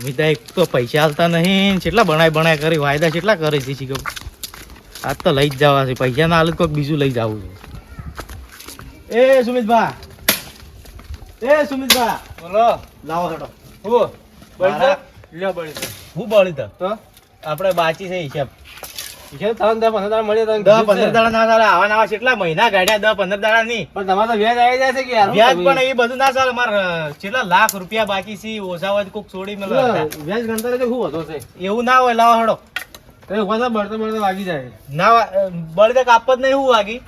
સુમિતા એક તો પૈસા હાલતા નહીં કેટલા બનાય બનાય કરી વાયદા કેટલા કરે છે શીખો. આજ તો લઈ જ જવા છે પૈસા ના હાલે કોઈક બીજું લઈ જવું છે. એ સુમિતભા એ સુમિતભા. બોલો. લાવો હેડો. હું? મારા- લ્યો બળી હું બળી તો? આપણે બાચી છે હિસાબ. દસ પંદર દાડા પંદર દાડા ના ચાલે આવા નવા કેટલા મહિના ગાડ્યા દસ પંદર દાડા નહીં પણ તમારે વ્યાજ આવી જાય છે કે વ્યાજ પણ એ બધું ના ચાલે મારે કેટલા લાખ રૂપિયા બાકી છે ઓછા હોય તો કોક છોડી મેલો વ્યાજ ગણતરી તો શું હતો છે? એવું ના હોય લાવો હડો. બળતા બળતા વાગી જાય. ના બળતે કાપત કાપ જ નહીં હું વાગી?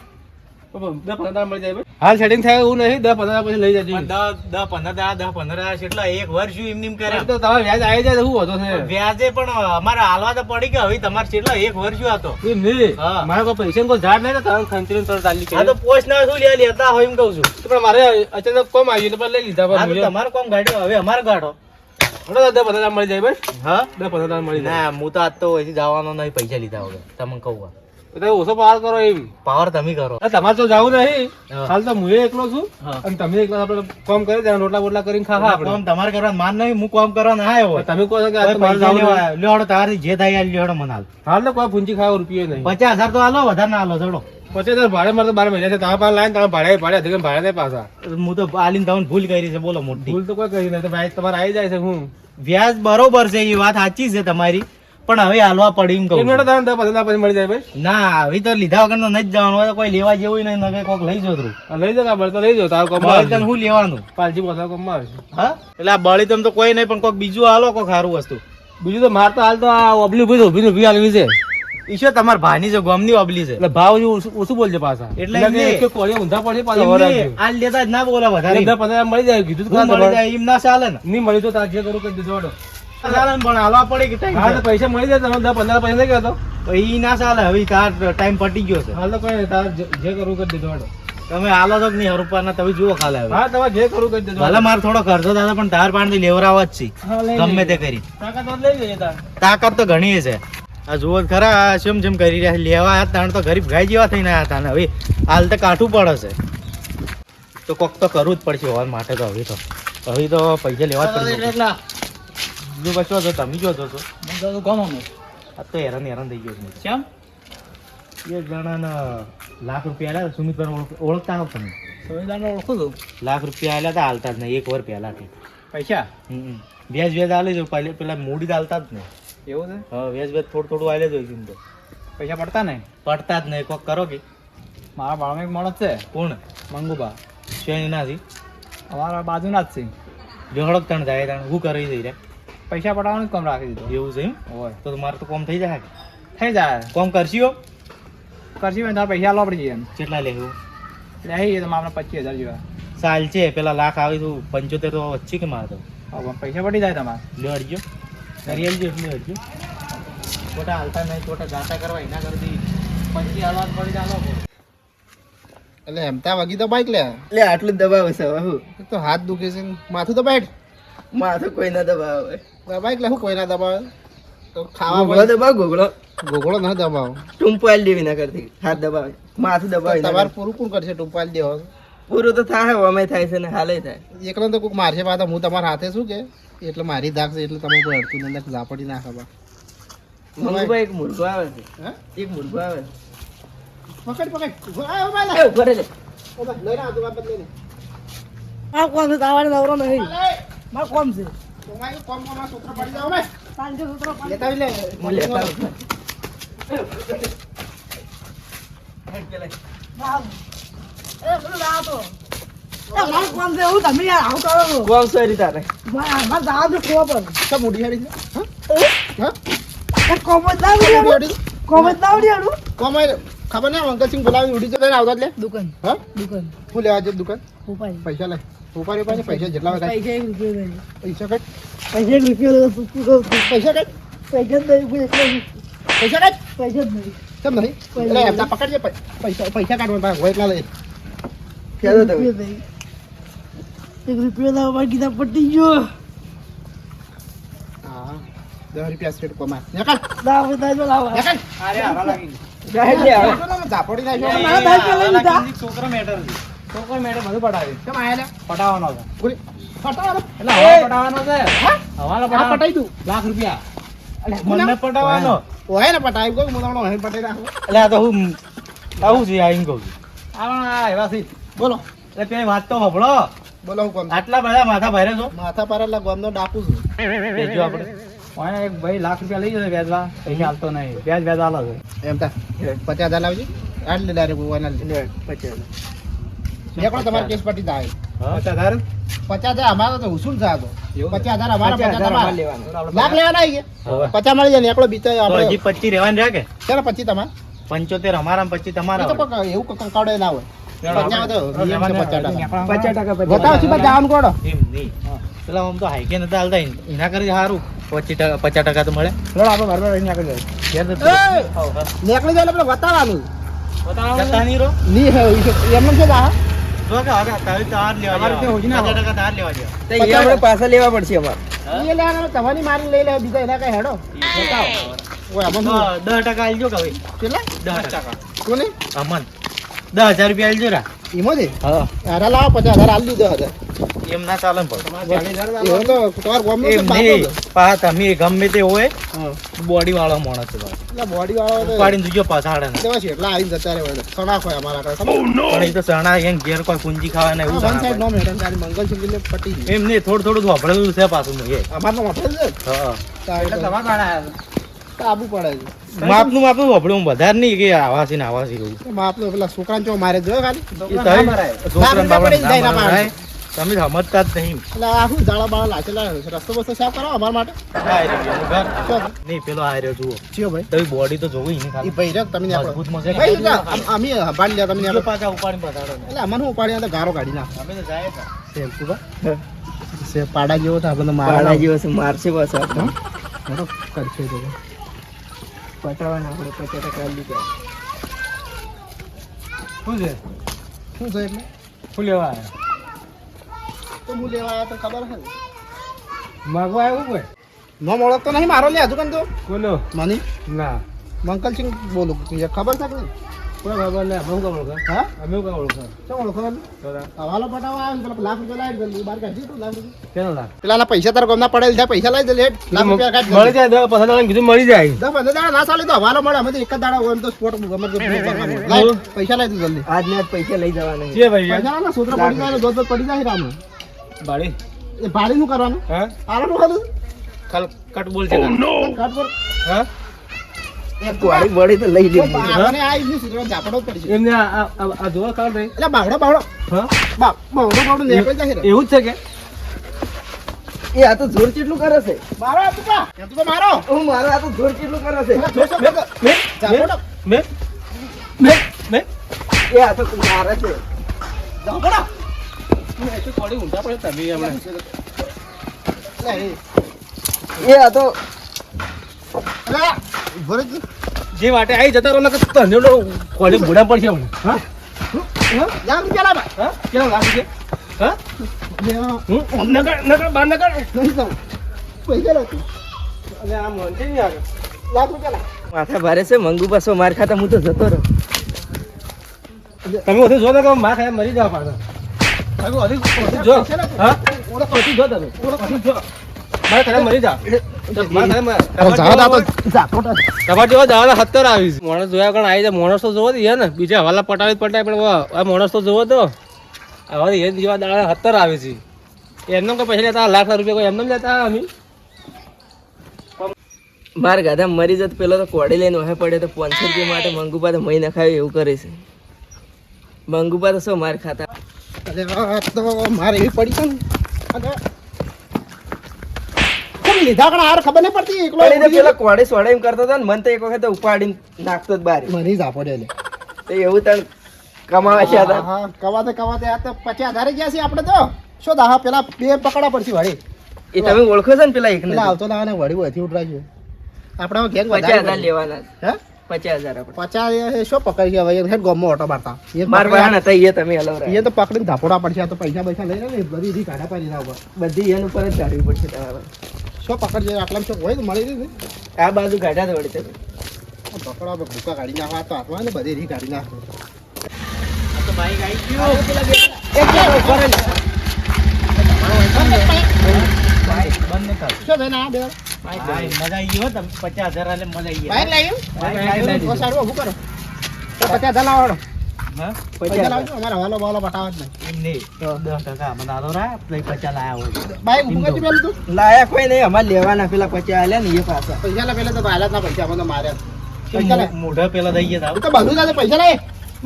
દસ પંદર મળી જાય હાલ સેટિંગ થાય એવું નહીં દસ પંદર પછી લઈ જજો. દસ દસ પંદર દાડા દસ પંદર કેટલા એક વર્ષ એમ નેમ કરે. તો તમારે વ્યાજ આવી જાય શું છે? વ્યાજે પણ અમારે હાલવા તો પડી ગયો હવે તમારે કેટલા એક વર્ષ હતો. એમ મારે કોઈ પૈસા કોઈ ઝાડ નહીં તમારે તમે ખંચરીને તરત આલી આ તો પોસ્ટ ના શું લે લેતા હોય એમ કહું છું. પણ મારે અચાનક કોમ આવ્યું એટલે લઈ લીધા તમારે કોમ ગાડ્યો હવે અમારે ગાડો. દસ પંદર મળી જાય ભાઈ. હા? દસ પંદર મળી જાય. ના હું તો આજ તો જવાનો નહીં પૈસા લીધા હવે તમને કહું તમે ઓછો પાવર કરો એમ પાવર તમે કરો. તમારે તો જવું નહીં. હાલ તો હું એકલો છું. અને તમે એકલા આપણે કામ કરે ત્યાં રોટલા બોટલા કરીને ખા આપણે. કામ તમારે કરવા માન નહીં હું કામ કરવા ના આવ્યો. તમે કહો કે આ કોઈ તો મારે પૈસા જવું નહીં. લેવા- લ્યો હેડો તારી જે થાય લ્યો મને હાલ. હાલ તો કોઈ પૂંજી ખાવા રૂપિયો નહીં. પચાસ હજાર તો હાલો વધારે ના હાલો ચડો પછી તો ભાડે મારે તો બાર મહિના છે. તમારા પાસે લાઈને તમે ભાડે ભાડે અધિક ભાડે નહીં પાછા. હું તો આલીને તમને ભૂલ કરી છે બોલો મોટી. ભૂલ તો કોઈ કરી નહીં. ભાઈ તમારે આવી જાય છે હું? વ્યાજ બરોબર છે એ વાત સાચી છે તમારી. પણ હવે હાલવા પડી એમ કહું પછી મળી જાય ભાઈ? ના હવે તો લીધા વગર નહીં જવાનું હોય કોઈ લેવા જેવું નહીં નકે કોક લઈ જતું લઈ જાઓ બળ તો લઈ જાઓ તારું કોમ બળી હું લેવાનું? પાલજી પોતા કોમમાં આવે હા? એટલે આ બળી તમ તો કોઈ નહીં પણ કોક બીજું હાલો કોક સારું વસ્તુ. બીજું તો માર તો હાલ તો આ ઓબલી ઊભી ને ઊભી હાલવી છે. ઈશો તમાર ભાની છે ગોમની ઓબલી છે? એટલે ભાવ ઓછું બોલજે પાછા. એટલે કે કોળીએ ઊંધા પડશે પાછા આ લેતા જ ના બોલા વધારે. દસ પંદર મળી જાય કીધું તો મળી જાય એમ ના ચાલે ને. નહીં મળી તો તાર જે કરું કરી દેજો હેડો. ચાલે ને પણ હાલવા પડે કે હા તો પૈસા મળી જાય તમે દસ પંદર પૈસા કહેતો. તો ના ચાલે હવે તાર ટાઈમ પટી ગયો છે. હાલ તો કોઈ તાર જે જે કરવું કરી દેજો હેડો. તમે હાલો તો નહીં રૂપિયાના તમે જુઓ ખાલે હા તમારે જે કરવું કરી દેજો ભલે મારે થોડો ખર્ચો થતો પણ તાર પાણી લેવરાવા જ છે. ગમે તે કરી. તાકાત તો લઈ જઈએ તાકાત તો ઘણી છે. આ જુઓ ખરા જેમ જેમ કરી રહ્યા છે. લેવા આવ્યા તાણ તો ગરીબ ગાય જેવા થઈને આવ્યા હતા ને હવે હાલ તો કાઠું પડે છે. તો કોક તો કરવું જ પડશે હોવા માટે તો હવે તો. હવે તો પૈસા લેવા જ પડશે. બીજું બચો છો તમે જો છો આ તો હેરાન હેરાન થઈ ગયો છું કેમ? એક જણાના લાખ રૂપિયા આલ્યા સુમિત પર ઓળખતા હો તમે? સંવિધાન ઓળખું છું. લાખ રૂપિયા આલ્યા હતા હાલતા જ નહીં એક વાર પહેલાથી પૈસા? હમ. વ્યાજ વ્યાજ આલે છે પહેલે પેલા મૂડી તો હાલતા જ નહીં. એવું છે? હા વ્યાજ વ્યાજ થોડું થોડું આલે જ હોય છે તો. પૈસા પડતા નહીં? પડતા જ નહીં કોક કરો કે. મારા બાળમાં એક માણસ છે. કોણ? મંગુબા. શેની નાથી અમારા બાજુના જ છે. હળક તણ જાય તણ હું કરી દઈ રે પૈસા પડાવવાનું જ કામ રાખી દીધું. એવું છે હોય તો મારે તો કોમ થઈ જાય. થઈ જાય. કોમ કરશીઓ કરશી હોય તો પૈસા લો પડી જઈએ કેટલા લેવું? એટલે આવી તો આપણે પચીસ હજાર જેવા. સાલ છે પેલા લાખ આવી તું પંચોતેર તો વચ્ચે કે મારે તો? પૈસા પડી જાય તમારે. લે અડજો કરી આલજો એટલે અડજો ખોટા હાલતા નહીં ખોટા ગાતા કરવા એના કરતી પંચી હાલવા પડી ચાલો એટલે એમ ત્યાં વાગી તો બાઈક લે. એટલે આટલું જ દબાવે છે હું? તો હાથ દુખે છે ને. માથું તો બેઠ માથું કોઈ ના દબાવે. બાઈક લે હું કોઈ દબાવે? તો ખાવા ગોગળો દબાવ ગોગળો. ગોગળો ના દબાવો. ટૂંપો આલી દેવી ના કરતી. હાથ દબાવે. માથું દબાવે તમારે પૂરું કોણ કરશે ટૂંપાલ દેવા? પૂરું તો થાય અમે થાય છે ને હાલે થાય. એકલો તો કોઈક મારશે પાછા હું તમારા હાથે શું કે? એટલે મારી દાગ છે એટલે તમે કોઈ અડતું નહીં ઝાપડી ના ખબર મંગુભાઈ એક મુર્ગો આવે છે. હા? એક મુર્ગો આવે છે. પકડ પકડ. લે. લઈને આવજો, લઈને. આ કોમ છે તાવાડે નવરો નહીં. મા કોમ છે. તમારે કોમ કોમમાં સૂત્ર પડી જાઓ ભાઈ. સાંજે સૂત્રો પાડી લેતા લે. હું? લેતા જ ના ના ખબર નહીં અંકલસિંહ બોલાવી ઉડી જતા આવતા દુકાન. હા? દુકાન. હું લેવા દુકાન? પૈસા લે ઉપાડી ઉપાડી પૈસા જેટલા હોય પૈસા એક પૈસા રૂપિયો છું? પૈસા કાઢ પૈસા જ નહીં. પૈસા કાઢ પૈસા જ નહીં કેમ નહીં એટલે એમના પકડજે પૈસા પૈસા કાઢવા હોય એટલા લઈ ચાલો તમે એક રૂપિયો ના અમારે કીધા પટી ગયો હા દસ રૂપિયા સ્ટેટ કોમા નીકળ દાવ દાવ તો લાવો અરે આવા લાગી જાય લે હવે. ઝાપડી નાખ્યો મારા દાવ લઈ લીધા છોકરા મેટર છોકરો મેડમ બધું પટાવી કેમ આયા પટાવવાનો હતો બોલી પટાવો એટલે હવા પટાવવાનો છે હવાલો આ પટાઈ તું લાખ રૂપિયા મને પટાવવાનો ઓહે ને પટાઈ ગયો હું તમને પટાઈ નાખું એટલે આ તો હું આવું છે આઈને કહું છું આ એવા છે બોલો એટલે પેલી વાત તો હભળો બોલો હું કોણ આટલા બધા માથા ભરે છો માથા પર એટલે ગામનો ડાકુ છું બેજો આપણે ઓને એક ભાઈ લાખ રૂપિયા લઈ જશે વ્યાજવા પૈસા હાલતો નહીં વ્યાજ વ્યાજ આલો છે એમ તા પચાસ હજાર લાવજો આઠ લે ડાયરેક્ટ પચાસ નીકળો તમારે કેસ પટી થાય? પચાસ હજાર? અમારો તો ઉસૂલ થયા તો. પચાસ હજાર અમારા પચાસ પચાસ હજાર લાખ લેવાના. આવી ગયા પચાસ મળી જાય નીકળો બીજા આપણે હજી પચી રહેવાની રહ્યા ચાલો પચીસ તમારે. પંચોતેર અમારા ને પચી તમારા એવું કંકાવડે ના હોય. પચાસ પચાસ ટકા. પચાસ ટકા બતાવો છું પચાસ જવાનું કોડો એમ નહીં. પેલા આમ તો પચાસ મળે. નીકળી જાય બતાવવાનું એમને છે પાછા લેવા પડશે અમારે. તમારી મારી લઈ લે બીજા એના કઈ હેડો. ઓય દસ ટકા આલજો કે ભાઈ કેટલા? દસ ટકા. કોને? અમન. દસ હજાર રૂપિયા આલજો રા. ઈમો દે હા. લાવો પચાસ હજાર આલ દીધો હતા એમ ના ચાલે પણ. તમારા. પા તમે ગમે તે હોય બોડી વાળો માણસ છે ભાઈ. એટલે બોડી વાળો ઉપાડીને જોજો પાછાડે ને. દેવા છે એટલા આવીને જતા રહે હોય સણાખ હોય અમારા આગળ પણ એ તો સણા એમ ઘેર કોઈ પૂંજી ખાવા ને એવું one નો મેડમ તારી મંગલ ને પટી એમ ને થોડું થોડું વાપરેલું છે પાછું મેં એ. અમારે તો વાપરેલું છે હા એટલે તો ગાણા આબુ પડે છે. માપનું માપનું વાપર્યું વધારે નહીં કે આવાસી ને આવાસી આપણે પેલા છોકરા ચો મારે જોયો ખાલી? એ તમે સમજતા જ નહીં. એટલે આ શું જાળા બાળા લાચેલા રસ્તો બસ્તો સાફ કરો અમારા માટે? ઘર. નહીં પેલો આ રહ્યો જુઓ. ચિયો ભાઈ. તમે બોડી તો જોવી નહીં ખાલી. ભાઈ રહ્યો તમે મજબૂત મજે ભાઈ અમે હંભાળી લ્યા તમે પાછા ઉપાડી બતાડો એટલે અમને હું ઉપાડી તો ગારો કાઢી નાખ. અમે તો જાય. સેમ તું બા. સે પાડા જેવો તો આપણને પાડા મારા જેવો છે મારશે બસ આપણે. કરશે તો. પટાવાના આપણે પચાટા ટકા લીધા. શું છે? શું છે એટલે? શું લેવા આવ્યા? તો હું લેવા આવ્યો તો ખબર છે માગવા આવ્યું કોઈ? નો ઓળખતો નહીં મારો લે હજુ કન તો બોલો. મની? ના. મંકલસિંહ બોલું. ખબર છે કે કોઈ ખબર નહીં અમે શું ઓળખે હા? અમે શું ઓળખે શું ઓળખો હવાલો પટાવા આવે પેલા લાખ રૂપિયા લાવી જલ્દી બાર કાઢી તું લાખ રૂપિયા. કેનો લાખ? પેલા પૈસા તારા ગમના પડેલ છે પૈસા લાવી દે લેટ. લાખ રૂપિયા કાઢ મળી જાય દસ પંદર દાડા કીધું મળી જાય. દસ પંદર દાડા ના ચાલે તો હવાલો મળે. અમે તો એક જ દાડા હોય તો સ્પોટ ગમે પૈસા લાવી દે જલ્દી. આજ ને પૈસા લઈ જવાના છે. છે ભાઈ પૈસા ના સૂત્ર પડી જાય દોધ દોધ પડી જાય રામ. બાળી. એ ભાડી નું કરવાનું? હા? આરામ કરવાનું ખાલી કટ બોલ છે. કાં? કાટ પર હા? એક બળી તો લઈ તો લીધી. આ ઈની સૂત્ર ઝાપડો જ એમને આ આ- આ આ જોવા કાઢ રહી એટલે બાવડો બાવડો. હા? બા- બાવડો બાવડો નીકળી જાય રે. એવું જ છે કે? એ આ તો જોર કેટલું કરે છે? મારો આ તું કા? તો મારો. હું મારો આ તો જોર કેટલું કરે છે? મેં મેં મેં મેં એ આ તો મારે છે. ઝાપડો જે વાટે આવી જતા રહો તને તો કોલેજ બુડા પડશે હમણાં હા? લાખ રૂપિયા લાવ. હા કેવો લાગે છે હા હું નગર નગર બાર જાઉં. પૈસા લાવ તું. અને આ મોનથી નહીં લાખ રૂપિયા. માથા ભારે છે, મંગુ પાછો માર ખાતા હું તો જતો રહ્યો તમે બધું જો ને કે માર જાવ પાછા જો. હા? જો તમે જો. મારે મરી માણસ જોવો ને. બીજા હવાલા પટાવી પટાય પણ આ માણસ જોવો તો. હવે એ જેવા દાડા સત્તર આવે છે. એમનો કોઈ પૈસા લેતા લાખ લાખ રૂપિયા કોઈ એમને લેતા અમે? માર ગાધા મરી જત પેલો તો કોડી લઈને વહે પડે તો પાંચસો રૂપિયા માટે મંગુપા તો મહી નખાવી એવું કરે છે. મંગુપા તો શું માર ખાતા? અરે આ તો મારે એવી પડી છે ને. અને કેમ લીધા કણ? હાર ખબર નહીં પડતી એકલો પડી તો કોડે સોડે એમ કરતો હતો ને મને તો એક વખત ઉપાડીને નાખતો જ બાર. મને ઝાપડે લે. તો એવું તણ કમાવા છે હતા હા કવાતે કવાતે આ તો પછી હજાર ગયા છે આપણે તો. શું દાહા પેલા બે પકડા પડશે વળી. એ તમે ઓળખો છો ને પેલા એકને આવતો ના વળી વધી ઉઠરાય છે. આપણે ગેંગ પચાસ લેવાના હે? પચાસ હજાર પચાસ હજાર શું પકડી ગયા ભાઈ હેડ ગમો ઓટો મારતા. માર પકડ્યા. હતા એ તમે અલગ એ તો પકડીને ધાપોડા પડશે તો પૈસા પૈસા લઈ લે બધી એની કાઢા પાડી ના બધી એનું ઉપર જ કાઢવી પડશે તમારે. શું પકડજે આટલા શું હોય તો મળી રહી આ બાજુ કાઢ્યા તો વળી તમે પકડવા ભૂકા કાઢી નાખવા તો હાથમાં ને બધી એની કાઢી નાખો તો બાઈક આવી ગયું. બંધ શું થયું આ બે? મજા આવી ગઈ હો તમે પચાસ હજાર મજા આવી લાવ્યું કરો? પચાસ હજાર લાવો? પૈસા લાવજો અમારે હવાલો બવાલો પટાવો નહીં. દસ ટકા મને આલો રા, પછી પચાસ લાયા હોય. બાઈક ઊભું કરજો પેલું તું? લાયા કોઈ નહીં અમારે લેવાના પેલા પછી આલ્યા ને એ પાછા. પૈસા લે પેલા તો ભાલા ના પૈસા મને માર્યા પૈસા મોઢા પેલા થઈ ગયા તો. બધું જાતે પૈસા ને.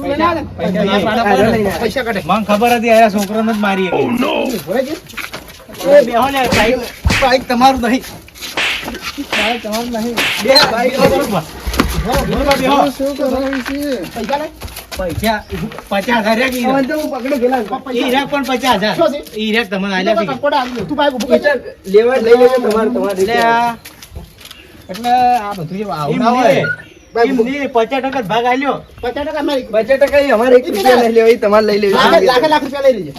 પૈસા પૈસા. પૈસા મને ખબર હતી આ છોકરાને જ મારી બેહો બાઈક તમારું નહીં. પૈસા ભાગ આલ્યો પચાસ ટકા મારી ટકા અમારે નહીં લેવા તમારે લઈ લેજો લાખ લઈ લેજે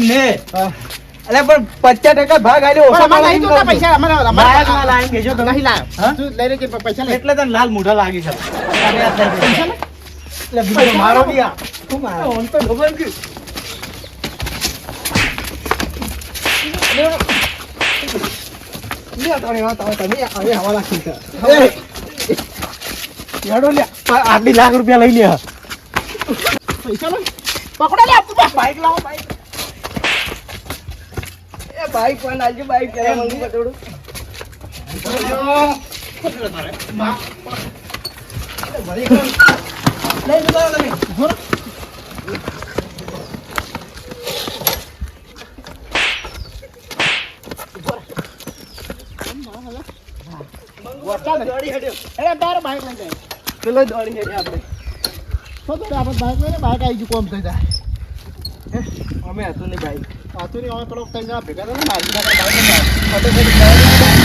નહીં. અલે પણ પચાસ ટકા ભાગ આલ્યો. ઓછા ભાગ પૈસા અમારા ના લાઈન કહેજો તમે. નહીં લાવ. તું લઈ કે પૈસા લે. એટલે તને લાલ મોઢા લાગી છે. એટલે મારો બી આ. તું મારો? ઓન તો ખબર કે. તારે વાત આવે તમે હવે હવા રાખી છે. હેડો લે. આટલી લાખ રૂપિયા લઈ લે. પૈસા લે પકડો લે બાઈક લાવો બાઈક. બાઈક પણ આજે બાઈક બાઈક લઈ જાય પેલો દોડી હેડે આપણે. શું આપણે બાઈક લઈને બાઈક આવી ગયું કોમ થઈ જાય. અમે હતું નહીં બાઈક નહીં હવે પેલો જણા ભેગા થઈને મારી નાખે.